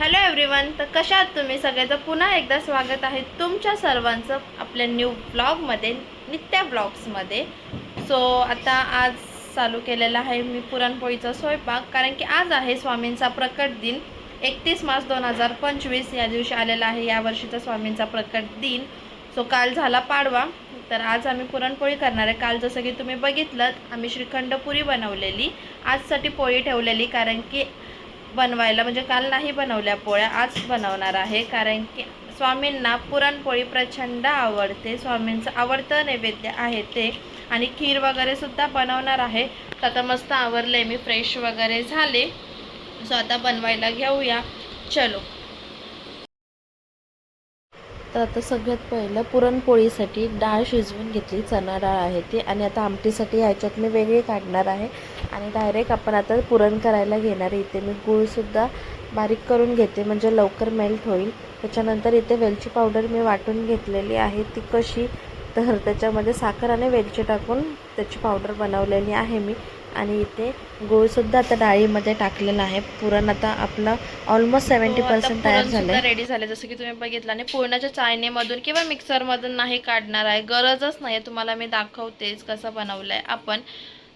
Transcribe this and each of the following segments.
Hello everyone तर कशा आहात तुम्ही? सगळ्याचं पुन्हा एकदा स्वागत आहे तुमच्या सर्वांचं आपल्या न्यू ब्लॉगमध्ये नित्या ब्लॉग्समध्ये सो आता आज चालू केलेला आहे मी पुरणपोळीचा स्वयंपाक कारण की आज आहे स्वामींचा प्रकट दिन. एकतीस मार्च दोन हजार पंचवीस या दिवशी आलेला आहे या वर्षीचा स्वामींचा प्रकट दिन. सो काल झाला पाडवा. तर आज आम्ही पुरणपोळी करणार आहे. काल जसं की तुम्ही बघितलं आम्ही श्रीखंड पुरी बनवलेली. आजसाठी पोळी ठेवलेली कारण की बनवायला म्हणजे काल नाही बनवल्या पोळ्या आज बनवणार आहे. कारण की स्वामींना पुरणपोळी प्रचंड आवडते. स्वामींचं आवडतं नैवेद्य आहे ते. आणि खीर वगैरे सुद्धा बनवणार आहे. तर आता मस्त आवरले मी फ्रेश वगैरे झाले. सो आता बनवायला घेऊया. चलो. तर आता सगळ्यात पहिलं पुरणपोळीसाठी डाळ शिजवून घेतली चणा डाळ आहे ती. आणि आता आमटीसाठी ह्याच्यात मी वेगळी काढणार आहे. आणि डायरेक्ट आपण आता पुरण करायला घेणार आहे. इथे मी गूळसुद्धा बारीक करून घेते म्हणजे लवकर मेल्ट होईल. त्याच्यानंतर इथे वेलची पावडर मी वाटून घेतलेली आहे. ती कशी? तर त्याच्यामध्ये साखर आणि वेलची टाकून त्याची पावडर बनवलेली आहे मी. आणि इथे गूळसुद्धा आता डाळीमध्ये टाकलेला आहे. पुरण आता आपलं ऑलमोस्ट सेवन्टी पर्सेंट तयार झालं रेडी झाले जसं की तुम्ही बघितलं आणि पूर्णाच्या चाळणीमधून किंवा मिक्सरमधून नाही काढणार आहे. गरजच नाही तुम्हाला मी दाखवतेच कसं बनवलं आहे आपण.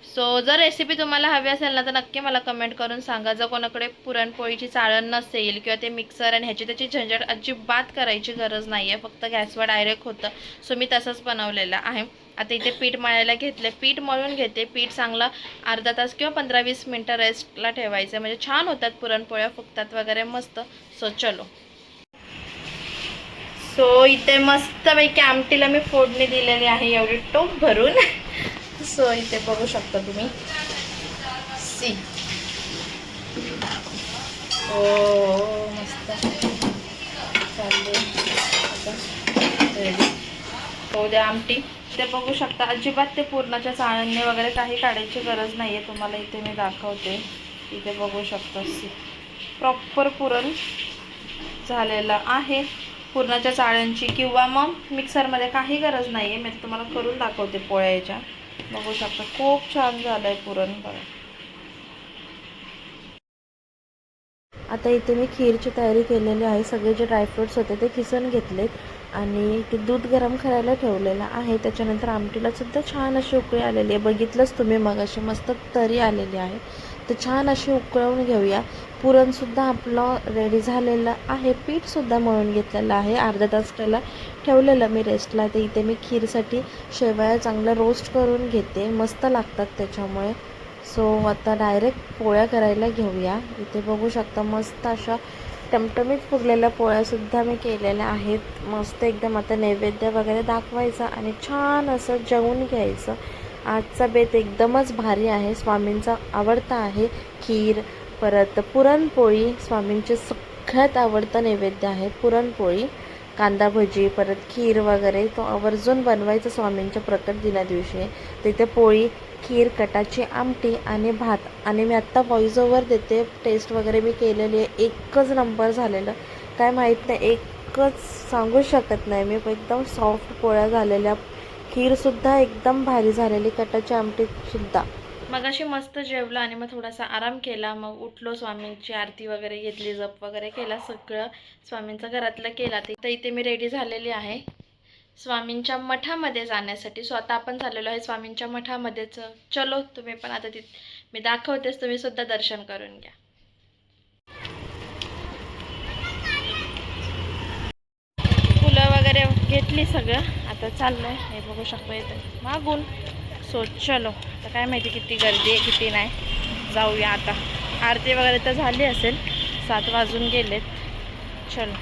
सो जर रेसिपी तुम्हाला हवी असेल ना तर नक्की मला कमेंट करून सांगा. जर कोणाकडे पुरणपोळीची चाळण नसेल किंवा ते मिक्सर आणि ह्याची त्याची झंझट अजिबात करायची गरज नाही आहे फक्त गॅसवर डायरेक्ट होतं. सो मी तसंच बनवलेलं आहे. आता इथे पीठ मळायला घेतलं पीठ मळून घेते. पीठ चांगलं अर्धा तास किंवा पंधरा वीस मिनटं रेस्टला ठेवायचं. म्हणजे छान होतात पुरणपोळ्या फुगतात वगैरे मस्त. सो चलो. सो इथे मस्तपैकी आमटीला मी फोडणी दिलेली आहे. एवढी टोप भरून. सो इथे बघू शकता तुम्ही. सी ओ oh, मस्त. चालले आता ready. द्या आमटी. ते बघू शकता. अजिबात ते पूर्णाच्या चाळ्यांनी वगैरे काही काढायची गरज नाही आहे तुम्हाला इथे मी दाखवते. इथे बघू शकता. प्रॉपर पुरण झालेलं आहे. पुरणाच्या चाळ्यांची किंवा मग मिक्सरमध्ये काही गरज नाही आहे मी तुम्हाला करून दाखवते पोळ्या याच्या बघू शकता. खूप छान झालं आहे पुरण बघा. आता इथे मी खीरची तयारी केलेली आहे. सगळे जे ड्रायफ्रुट्स होते ते किसून घेतलेत. आणि ते दूध गरम करायला ठेवलेलं आहे. त्याच्यानंतर आमटीला सुद्धा छान अशी उकळी आलेली आहे. बघितलंच तुम्ही मग अशी मस्त तरी आलेली आहे. तर छान अशी उकळवून घेऊया. पुरणसुद्धा आपलं रेडी झालेलं आहे. पीठसुद्धा मळून घेतलेलं आहे. अर्धा तास त्याला ठेवलेलं मी रेस्टला ते इथे मी खीरसाठी शेवया चांगलं रोस्ट करून घेते. मस्त लागतात त्याच्यामुळे. सो आता डायरेक्ट पोळ्या करायला घेऊया. इथे बघू शकता मस्त अशा टमटमीत फुगलेल्या पोळ्यासुद्धा मी केलेल्या आहेत. मस्त एकदम आता नैवेद्य वगैरे दाखवायचा आणि छान असं जेवून घ्यायचं. आजचा बेत एकदमच भारी आहे. स्वामींचा आवडता आहे खीर परत पुरणपोळी. स्वामींचे सगळ्यात आवडतं नैवेद्य आहे पुरणपोळी. कांदा भजी परत खीर वगैरे. तो आवर्जून बनवायचं स्वामींच्या प्रकट दिना दिवशी तिथे पोळी खीर कटाची आमटी आणि भात. आणि मी आत्ता व्हॉइस ओव्हर देते. टेस्ट वगैरे मी केलेली आहे. एकच नंबर झालेलं. काय माहीत नाही. एकच सांगू शकत नाही मी. एकदम सॉफ्ट पोळ्या झालेल्या. खीरसुद्धा एकदम भारी झालेली. कटाची आमटीसुद्धा मग अशी मस्त जेवलं आणि मग थोडासा आराम केला. मग उठलो स्वामींची आरती वगैरे घेतली जप वगैरे केला सगळं स्वामींचं घरातलं केला. तर इथे मी रेडी झालेली आहे. स्वामींच्या मठामध्ये जाण्यासाठी. सो आता आपण झालेलो आहे स्वामींच्या मठामध्येच. चलो तुम्ही पण आता तिथ मी दाखवतेच तुम्ही सुद्धा दर्शन करून घ्या. फुलं वगैरे घेतली सगळं. आता चाललंय. हे बघू शकतो इथे. मागून. सो चलो. तर काय माहिती किती गर्दी आहे किती नाही. जाऊया आता. आरती वगैरे तर झाली असेल. सात वाजून गेलेत. चलो.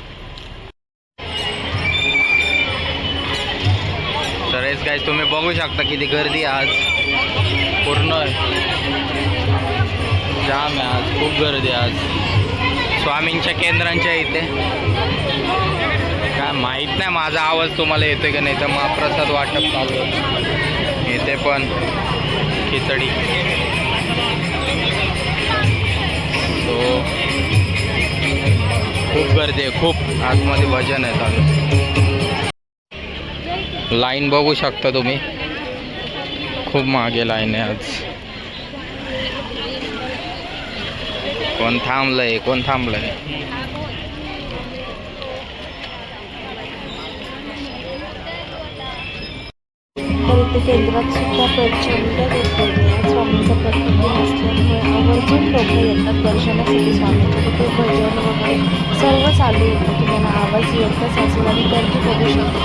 तर हेच काय तुम्ही बघू शकता किती गर्दी आज. पूर्ण जाम आहे आज. खूप गर्दी आज. स्वामींच्या केंद्रांच्या इथे. काय माहीत नाही माझा आवाज तुम्हाला येतोय का नाही तर महाप्रसाद वाटप चालू इथे पण खिचडी. सो खूप गर्दी आहे खूप आतमध्ये भजन आहे चालू. लाईन बघू शकता तुम्ही. खूप मागे लाईन आहे आज. कोण थांबलंय कोण थांबलंय? आहे इथे केंद्रात सुद्धा प्रचंड गर्दी स्वामींचा प्रकृती दिन असल्यामुळे आवर्जून लोक येतात दर्शनासाठी. स्वामींचं तिथे भजन वगैरे सर्व चालू होतं. तुम्हाला आवाज येतच असेल आणि गर्दी बघू शकता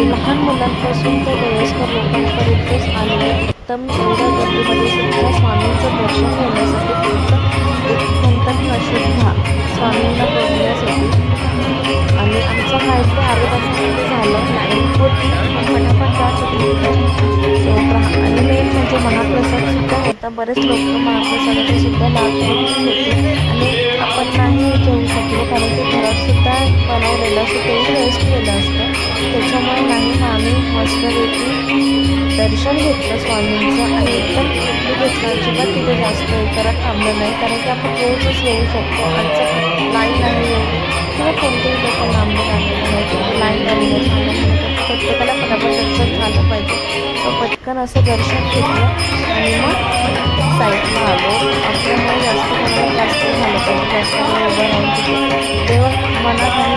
लहान मुलांपासून ते वयस्कर लोकांपर्यंतच आलेले एकदम एवढ्या गर्दीमध्ये सुद्धा स्वामींचं दर्शन घेण्यासाठी पूर्ण एक म्हणतात ना श्रद्धा स्वामींना बघण्यासाठी आणि होती पण पटापट जात होती आणि मेन म्हणजे महाप्रसादसुद्धा होता बरेच लोक महाप्रसादाचे सुद्धा लाभ होते आणि आपण नाही जेवू शकलो कारण ते घरातसुद्धा बनवलेलं असतं तेही वेस्ट केलं. असतं त्याच्यामुळे नाही मग आम्ही मस्तपैकी दर्शन घेतलं स्वामींचं आणि एकदम कुठली घेतलं अजिबात तिथे जास्त करत थांबलं नाही कारण की आपण रोजच येऊ शकतो आमचं लाईन आहे किंवा कोणतेही लोक लांबून आलेलं नाही लाईन लाईन लावून नाही प्रत्येकाला पटापट दर्शन झालं पाहिजे. तर पटकन असं दर्शन घेतलं आणि मग साईडला आलो. आपल्यामुळे जास्त कोणाला जास्त झालं पाहिजे. जास्त वेळ उभं राहून तिथे. तेव्हा मनात आणि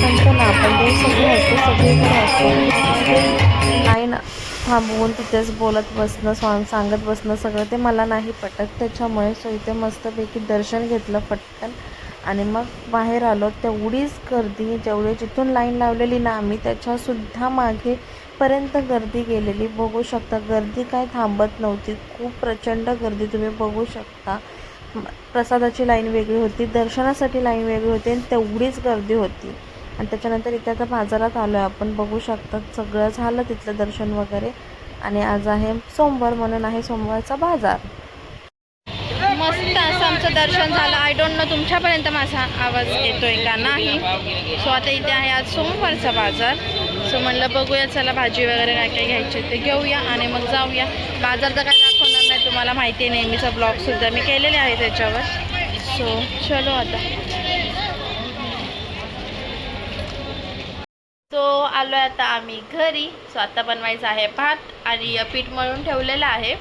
म्हणतो ना आपण ते सगळे असतो सगळीकडे असतो ना थांबवून तिथेच बोलत बसणं सॉंग सांगत बसणं सगळं ते मला नाही पटत. त्याच्यामुळे सो इथे मस्तपैकी दर्शन घेतलं पटकन आणि मग बाहेर आलो. तेवढीच गर्दी जेवढी जिथून लाईन लावलेली ना आम्ही त्याच्यासुद्धा मागेपर्यंत गर्दी गेलेली. बघू शकता गर्दी काय थांबत नव्हती. खूप प्रचंड गर्दी तुम्ही बघू शकता. प्रसादाची लाईन वेगळी होती दर्शनासाठी लाईन वेगळी होती आणि तेवढीच गर्दी होती. आणि त्याच्यानंतर इथे आता बाजारात आलो आहे आपण. बघू शकता सगळं झालं तिथलं दर्शन वगैरे. आणि आज आहे सोमवार म्हणून आहे सोमवारचा बाजार. मस्त असं आमचं दर्शन झालं. आय डोंट नो तुमच्यापर्यंत माझा आवाज येतोय का नाही. सो आता इथे आहे आज सोमवारचा बाजार. सो म्हणलं बघूया चला भाजी वगैरे काय काय घ्यायची ते घेऊया आणि मग जाऊया. बाजार तर काय दाखवणार नाही तुम्हाला माहिती आहे नेहमीचा ब्लॉगसुद्धा मी केलेले आहे त्याच्यावर. सो चलो आता. सो आलो आहे आता आम्ही घरी. सो आता बनवायचं आहे भात आणि पीठ मळून ठेवलेलं आहे.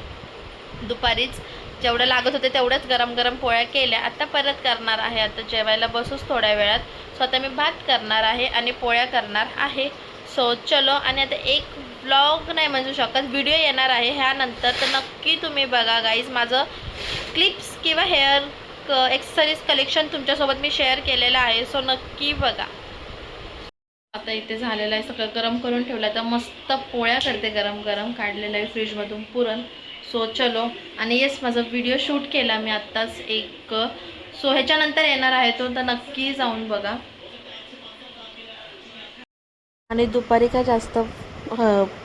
दुपारीच जेवढं लागत होते तेवढंच गरम गरम पोळ्या केल्या. आता परत करणार आहे. आता जेवायला बसूच थोड्या वेळात. सो आता मी भात करणार आहे आणि पोळ्या करणार आहे. सो चलो आणि आता एक ब्लॉग नाही म्हणू शकत. व्हिडिओ येणार आहे ह्यानंतर. तर नक्की तुम्ही बघा गाईज माझं क्लिप्स किंवा हेअर एक्सेसरीज कलेक्शन तुमच्यासोबत मी शेअर केलेलं आहे. सो नक्की बघा. आता इथे झालेलं आहे. सगळं गरम करून ठेवलं तर मस्त पोळ्या करते गरम गरम काढलेलं आहे फ्रीजमधून पुरण. सो चलो. आणि येस माझा व्हिडिओ शूट केला मी आत्ताच एक सो ह्याच्यानंतर येणार आहे तो तर नक्की जाऊन बघा. आणि दुपारी काय जास्त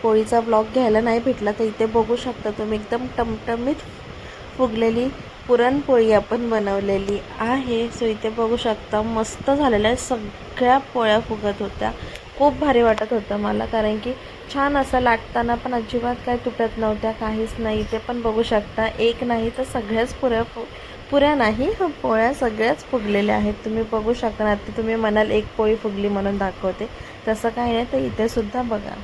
पोळीचा ब्लॉग घ्यायला नाही भेटला तर इथे बघू शकता तुम्ही एकदम टमटमीत फुगलेली पुरणपोळी आपण बनवलेली आहे. सो इथे बघू शकता मस्त झालेल्या सगळ्या पोळ्या फुगत होत्या. खूप भारी वाटत होतं मला कारण की छान असं लाटताना पण अजिबात काही तुटत नव्हत्या काहीच नाही इथे पण बघू शकता. एक नाही तर सगळ्याच पुऱ्या पु पुऱ्या नाही पोळ्या सगळ्याच फुगलेल्या आहेत. तुम्ही बघू शकता आता तुम्ही म्हणाल एक पोळी फुगली म्हणून दाखवते. तसं काही नाही तर इथे सुद्धा बघा.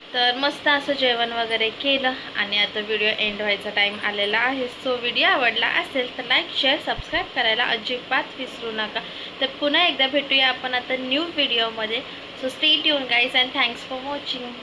तर मस्त असं जेवण वगैरे केलं आणि आता व्हिडिओ एंड व्हायचा टाईम आलेला आहे. सो व्हिडिओ आवडला असेल तर लाईक शेअर सबस्क्राईब करायला अजिबात विसरू नका. तर पुन्हा एकदा भेटूया आपण आता न्यू व्हिडिओमध्ये. So stay tuned guys and thanks for watching.